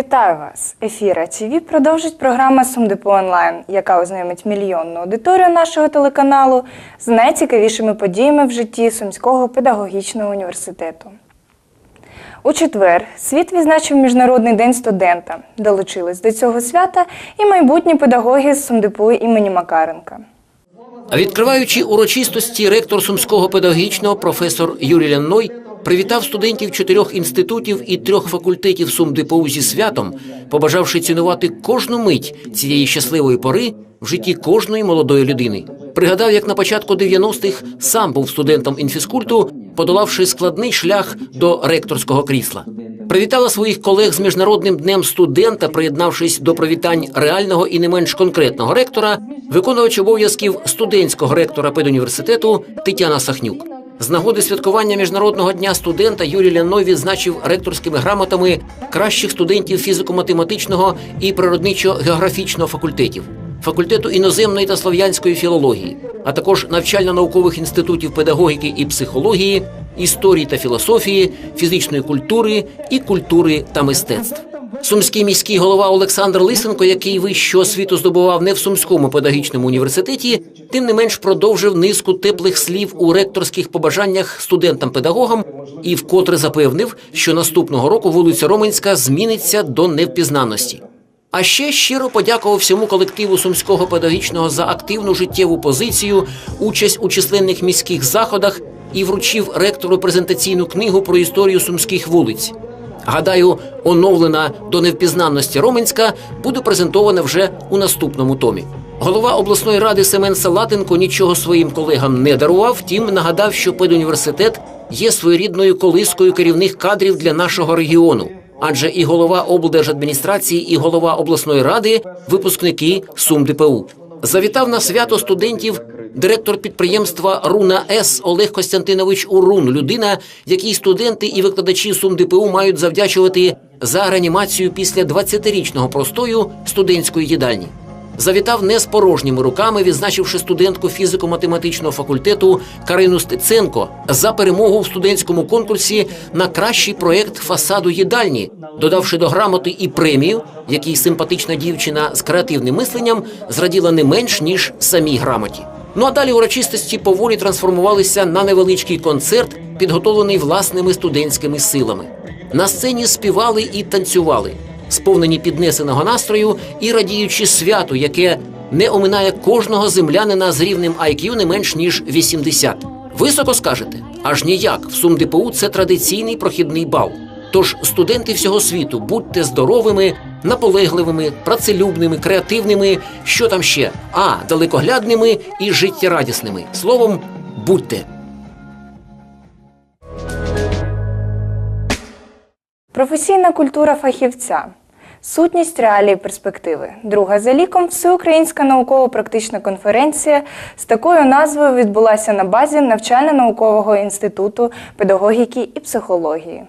Вітаю вас! Ефіра ТВ продовжить програма Сумдепо онлайн, яка ознайомить мільйонну аудиторію нашого телеканалу з найцікавішими подіями в житті Сумського педагогічного університету. У четвер світ відзначив Міжнародний день студента. Долучились до цього свята і майбутні педагоги з Сумдепу імені Макаренка. Відкриваючи урочистості, ректор Сумського педагогічного професор Юрій Ляной привітав студентів чотирьох інститутів і трьох факультетів СумДПУ зі святом, побажавши цінувати кожну мить цієї щасливої пори в житті кожної молодої людини. Пригадав, як на початку 90-х сам був студентом інфіскульту, подолавши складний шлях до ректорського крісла. Привітала своїх колег з міжнародним днем студента, приєднавшись до привітань реального і не менш конкретного ректора, виконувач обов'язків студентського ректора педуніверситету Тетяна Сахнюк. З нагоди святкування міжнародного дня студента Юрій Ляной відзначив ректорськими грамотами кращих студентів фізико-математичного і природничо-географічного факультетів, факультету іноземної та слов'янської філології, а також навчально-наукових інститутів педагогіки і психології, історії та філософії, фізичної культури і культури та мистецтв. Сумський міський голова Олександр Лисенко, який вищу освіту здобував не в Сумському педагогічному університеті, тим не менш продовжив низку теплих слів у ректорських побажаннях студентам-педагогам і вкотре запевнив, що наступного року вулиця Роменська зміниться до невпізнаності. А ще щиро подякував всьому колективу сумського педагогічного за активну життєву позицію, участь у численних міських заходах і вручив ректору презентаційну книгу про історію сумських вулиць. Гадаю, оновлена до невпізнанності Роменська буде презентована вже у наступному томі. Голова обласної ради Семен Салатенко нічого своїм колегам не дарував, втім нагадав, що педуніверситет є своєрідною колискою керівних кадрів для нашого регіону. Адже і голова облдержадміністрації, і голова обласної ради випускники СумДПУ. Завітав на свято студентів директор підприємства Руна С Олег Костянтинович Урун, людина, якій студенти і викладачі СумДПУ мають завдячувати за реанімацію після 20-річного простою студентської їдальні. Завітав не з порожніми руками, відзначивши студентку фізико-математичного факультету Карину Стеценко за перемогу в студентському конкурсі на кращий проект фасаду їдальні, додавши до грамоти і премію, якій симпатична дівчина з креативним мисленням зраділа не менш ніж самій грамоті. Ну а далі урочистості поволі трансформувалися на невеличкий концерт, підготовлений власними студентськими силами. На сцені співали і танцювали, сповнені піднесеного настрою і радіючи святу, яке не оминає кожного землянина з рівнем IQ не менш ніж 80. Високо скажете? Аж ніяк. В СумДПУ це традиційний прохідний бал. Тож студенти всього світу, будьте здоровими, наполегливими, працелюбними, креативними, що там ще? А, далекоглядними і життєрадісними. Словом, будьте. Професійна культура фахівця. Сутність реалії перспективи. Друга за ліком всеукраїнська науково-практична конференція з такою назвою відбулася на базі навчально-наукового інституту педагогіки і психології.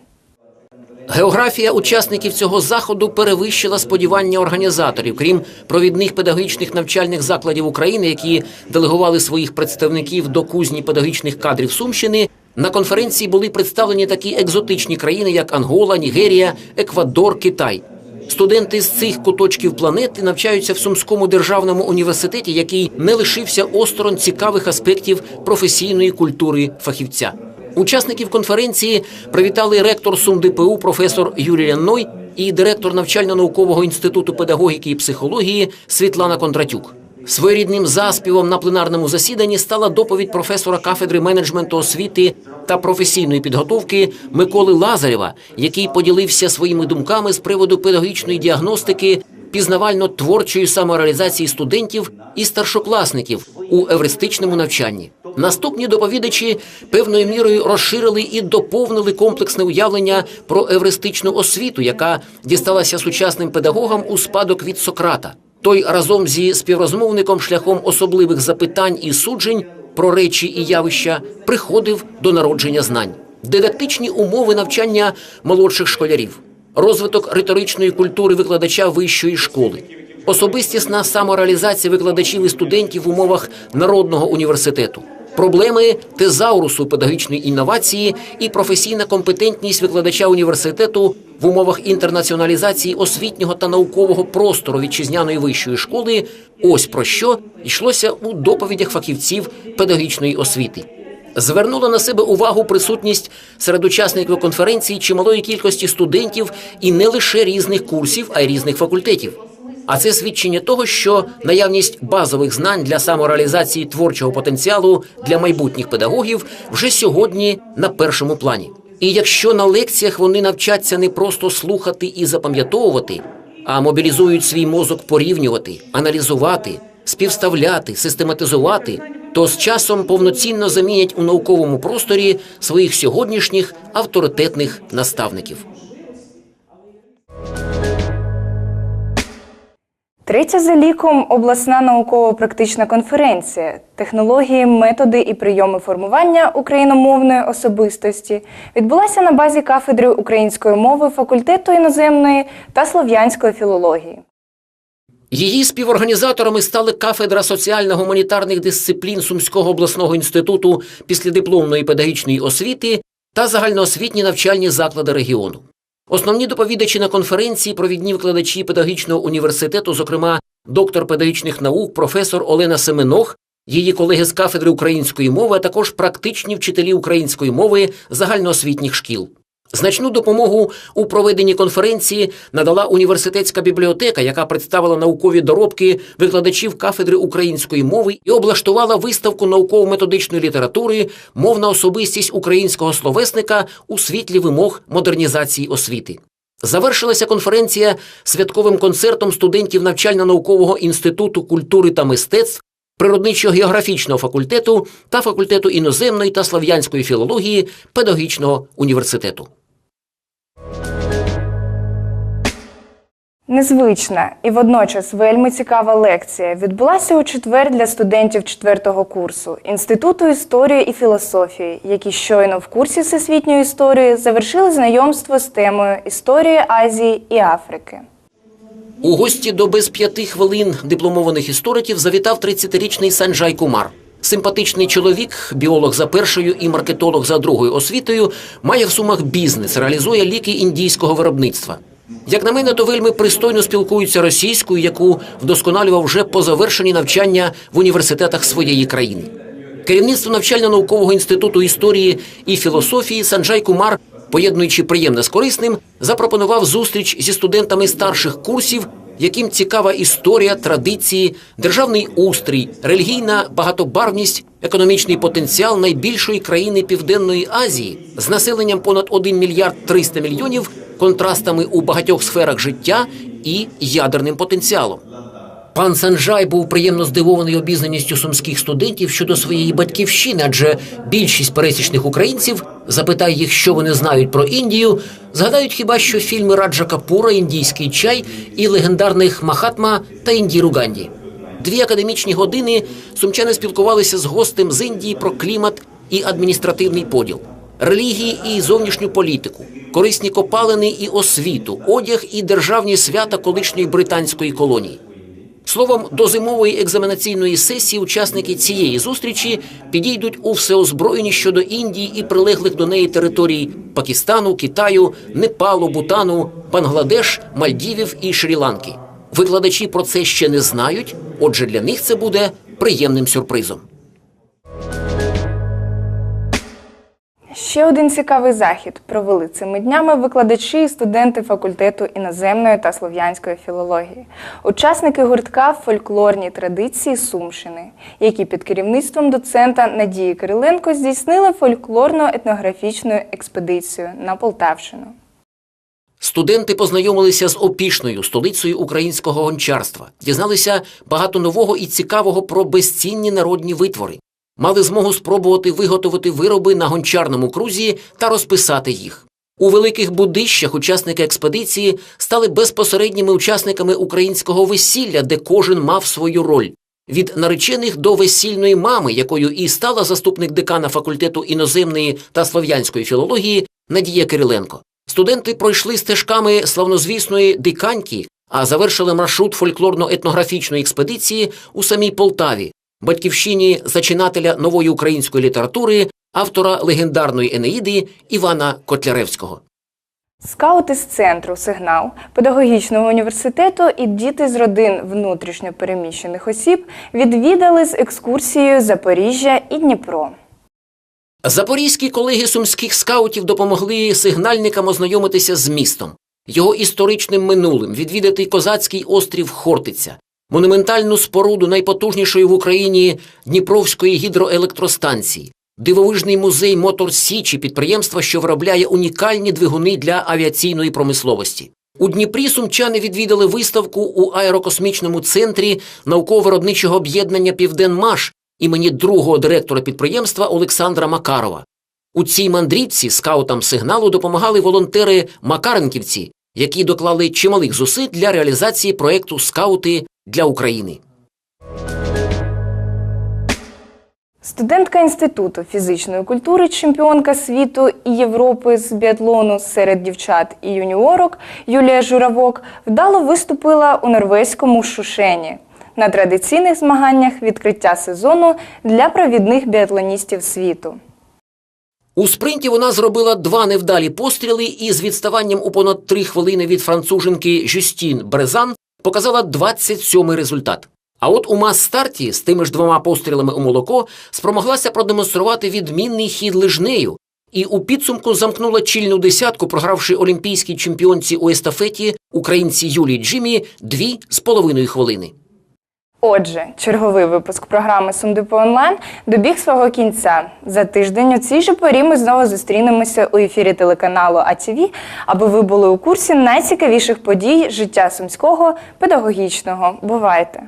Географія учасників цього заходу перевищила сподівання організаторів, крім провідних педагогічних навчальних закладів України, які делегували своїх представників до кузні педагогічних кадрів Сумщини. На конференції були представлені такі екзотичні країни, як Ангола, Нігерія, Еквадор, Китай. Студенти з цих куточків планети навчаються в Сумському державному університеті, який не лишився осторонь цікавих аспектів професійної культури фахівця. Учасників конференції привітали ректор СумДПУ професор Юрій Ляной і директор навчально-наукового інституту педагогіки і психології Світлана Кондратюк. Своєрідним заспівом на пленарному засіданні стала доповідь професора кафедри менеджменту освіти та професійної підготовки Миколи Лазарєва, який поділився своїми думками з приводу педагогічної діагностики, пізнавально-творчої самореалізації студентів і старшокласників у евристичному навчанні. Наступні доповідачі певною мірою розширили і доповнили комплексне уявлення про евристичну освіту, яка дісталася сучасним педагогам у спадок від Сократа. Той разом зі співрозмовником шляхом особливих запитань і суджень про речі і явища приходив до народження знань, дидактичні умови навчання молодших школярів, розвиток риторичної культури викладача вищої школи, особистісна самореалізація викладачів і студентів в умовах народного університету. Проблеми тезаурусу педагогічної інновації і професійна компетентність викладача університету в умовах інтернаціоналізації освітнього та наукового простору вітчизняної вищої школи. Ось про що йшлося у доповідях фахівців педагогічної освіти. Звернула на себе увагу присутність серед учасників конференції чималої кількості студентів і не лише різних курсів, а й різних факультетів. А це свідчення того, що наявність базових знань для самореалізації творчого потенціалу для майбутніх педагогів вже сьогодні на першому плані. І якщо на лекціях вони навчаться не просто слухати і запам'ятовувати, а мобілізують свій мозок порівнювати, аналізувати, співставляти, систематизувати, то з часом повноцінно замінять у науковому просторі своїх сьогоднішніх авторитетних наставників. Третя за ліком обласна науково-практична конференція технології, методи і прийоми формування україномовної особистості відбулася на базі кафедри української мови факультету іноземної та слов'янської філології. Її співорганізаторами стали кафедра соціально-гуманітарних дисциплін Сумського обласного інституту післядипломної педагогічної освіти та загальноосвітні навчальні заклади регіону. Основні доповідачі на конференції провідні викладачі педагогічного університету, зокрема доктор педагогічних наук, професор Олена Семенох, її колеги з кафедри української мови, а також практичні вчителі української мови загальноосвітніх шкіл. Значну допомогу у проведенні конференції надала університетська бібліотека, яка представила наукові доробки викладачів кафедри української мови і облаштувала виставку науково-методичної літератури Мовна особистість українського словесника у світлі вимог модернізації освіти. Завершилася конференція святковим концертом студентів навчально-наукового інституту культури та мистецтв природничо-географічного факультету та факультету іноземної та слав'янської філології педагогічного університету. Незвична і водночас вельми цікава лекція відбулася у четвер для студентів четвертого курсу Інституту історії і філософії, які щойно в курсі всесвітньої історії завершили знайомство з темою історії Азії і Африки. У гості до без п'яти хвилин дипломованих істориків завітав 30-річний Санджай Кумар. Симпатичний чоловік, біолог за першою і маркетолог за другою освітою, має в сумах бізнес, реалізує ліки індійського виробництва. Як на мене, то вельми пристойно спілкуються російською, яку вдосконалював вже по завершенні навчання в університетах своєї країни. Керівництво навчально-наукового інституту історії і філософії Санджай Кумар, поєднуючи приємне з корисним, запропонував зустріч зі студентами старших курсів, яким цікава історія, традиції, державний устрій, релігійна багатобарвність, економічний потенціал найбільшої країни Південної Азії з населенням понад 1 мільярд 300 мільйонів, контрастами у багатьох сферах життя і ядерним потенціалом. Пан Санжай був приємно здивований обізнаністю сумських студентів щодо своєї батьківщини, адже більшість пересічних українців запитай їх, що вони знають про Індію, згадають хіба що фільми Раджа Капура, індійський чай і легендарних Махатма та Індіру Ганді. Дві академічні години сумчани спілкувалися з гостем з Індії про клімат і адміністративний поділ, релігії і зовнішню політику, корисні копалини і освіту, одяг і державні свята колишньої британської колонії. Словом, до зимової екзаменаційної сесії учасники цієї зустрічі підійдуть у всеозброєні щодо Індії і прилеглих до неї територій Пакистану, Китаю, Непалу, Бутану, Бангладеш, Мальдівів і Шрі-Ланки. Викладачі про це ще не знають, отже, для них це буде приємним сюрпризом. Ще один цікавий захід. Провели цими днями викладачі і студенти факультету іноземної та слов'янської філології, учасники гуртка фольклорні традиції Сумщини, які під керівництвом доцента Надії Кириленко здійснили фольклорно-етнографічну експедицію на Полтавщину. Студенти познайомилися з опішною столицею українського гончарства, дізналися багато нового і цікавого про безцінні народні витвори, мали змогу спробувати виготовити вироби на гончарному крузі та розписати їх. У великих будищах учасники експедиції стали безпосередніми учасниками українського весілля, де кожен мав свою роль. Від наречених до весільної мами, якою і стала заступник декана факультету іноземної та слов'янської філології Надія Кириленко. Студенти пройшли стежками славнозвісної диканьки, а завершили маршрут фольклорно-етнографічної експедиції у самій Полтаві, батьківщині зачинателя нової української літератури, автора легендарної Енеїди Івана Котляревського. Скаути з центру Сигнал педагогічного університету і діти з родин внутрішньо переміщених осіб відвідали з екскурсією Запоріжжя і Дніпро. Запорізькі колеги сумських скаутів допомогли сигнальникам ознайомитися з містом, його історичним минулим, відвідати козацький острів Хортиця, монументальну споруду найпотужнішої в Україні Дніпровської гідроелектростанції, дивовижний музей Мотор Січі, підприємства, що виробляє унікальні двигуни для авіаційної промисловості. У Дніпрі сумчани відвідали виставку у аерокосмічному центрі науково-виробничого об'єднання Південмаш імені другого директора підприємства Олександра Макарова. У цій мандрівці скаутам сигналу допомагали волонтери Макаренківці, які доклали чималих зусиль для реалізації проекту Скаути для України. Студентка інституту фізичної культури, чемпіонка світу і Європи з біатлону серед дівчат і юніорок Юлія Журавок вдало виступила у норвезькому Шушені на традиційних змаганнях відкриття сезону для провідних біатлоністів світу. У спринті вона зробила два невдалі постріли і з відставанням у понад три хвилини від француженки Жюстін Брезан показала 27-й результат. А от у мас-старті з тими ж двома пострілами у молоко спромоглася продемонструвати відмінний хід лижнею і у підсумку замкнула чільну десятку, програвши олімпійській чемпіонці у естафеті українці Юлії Джимі дві з половиною хвилини. Отже, черговий випуск програми Сумдипо онлайн добіг свого кінця. За тиждень у цій же порі ми знову зустрінемося у ефірі телеканалу АТВ, аби ви були у курсі найцікавіших подій життя сумського педагогічного. Бувайте!